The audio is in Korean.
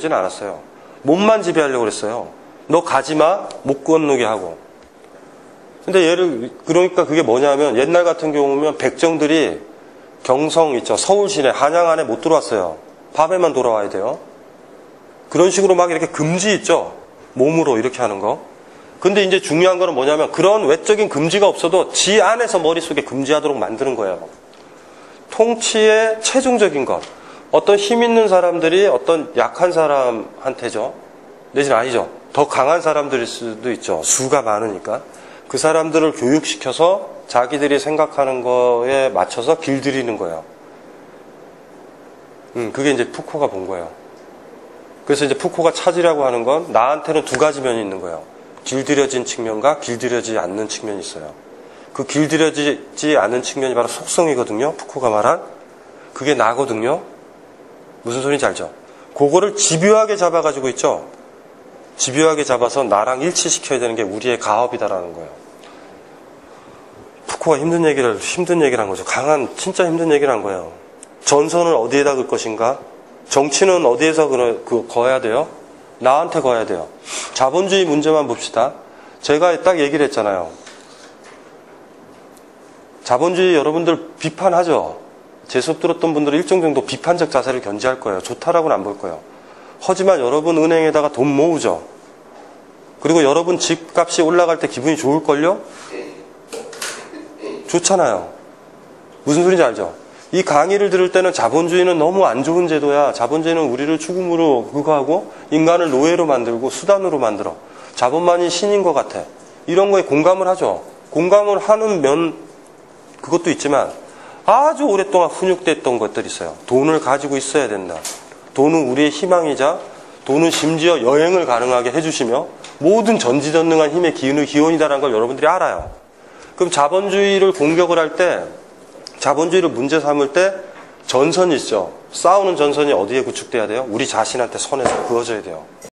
진 않았어요. 몸만 지배하려고 그랬어요. 너 가지마, 못 건너게 하고. 근데 예를, 그러니까 그게 뭐냐면 옛날 같은 경우면 백정들이 경성 있죠. 서울 시내, 한양 안에 못 들어왔어요. 밤에만 돌아와야 돼요. 그런 식으로 막 이렇게 금지 있죠. 몸으로 이렇게 하는 거. 근데 이제 중요한 거는 뭐냐면 그런 외적인 금지가 없어도 지 안에서 머릿속에 금지하도록 만드는 거예요. 통치의 최종적인 것. 어떤 힘 있는 사람들이 어떤 약한 사람한테죠. 내지는 아니죠. 더 강한 사람들일 수도 있죠. 수가 많으니까. 그 사람들을 교육시켜서 자기들이 생각하는 거에 맞춰서 길들이는 거예요. 음, 그게 이제 푸코가 본 거예요. 그래서 이제 푸코가 찾으려고 하는 건 나한테는 두 가지 면이 있는 거예요. 길들여진 측면과 길들여지지 않는 측면이 있어요. 그 길들여지지 않은 측면이 바로 속성이거든요. 푸코가 말한. 그게 나거든요. 무슨 소리인지 알죠? 그거를 집요하게 잡아가지고 있죠? 집요하게 잡아서 나랑 일치시켜야 되는 게 우리의 가업이다라는 거예요. 푸코가 힘든 얘기를, 힘든 얘기를 한 거죠. 강한, 진짜 힘든 얘기를 한 거예요. 전선을 어디에다 걸 것인가? 정치는 어디에서 그, 그, 거야 돼요? 나한테 거야 돼요. 자본주의 문제만 봅시다. 제가 딱 얘기를 했잖아요. 자본주의 여러분들 비판하죠? 제 수업 들었던 분들은 일정 정도 비판적 자세를 견지할 거예요. 좋다라고는 안 볼 거예요. 하지만 여러분 은행에다가 돈 모으죠. 그리고 여러분 집값이 올라갈 때 기분이 좋을걸요? 좋잖아요. 무슨 소리인지 알죠? 이 강의를 들을 때는 자본주의는 너무 안 좋은 제도야. 자본주의는 우리를 죽음으로 그거 하고 인간을 노예로 만들고 수단으로 만들어. 자본만이 신인 것 같아. 이런 거에 공감을 하죠. 공감을 하는 면 그것도 있지만 아주 오랫동안 훈육됐던 것들이 있어요. 돈을 가지고 있어야 된다. 돈은 우리의 희망이자 돈은 심지어 여행을 가능하게 해주시며 모든 전지전능한 힘의 기운의 기원이다라는 걸 여러분들이 알아요. 그럼 자본주의를 공격을 할 때, 자본주의를 문제 삼을 때 전선이 있죠. 싸우는 전선이 어디에 구축돼야 돼요? 우리 자신한테 선에서 그어져야 돼요.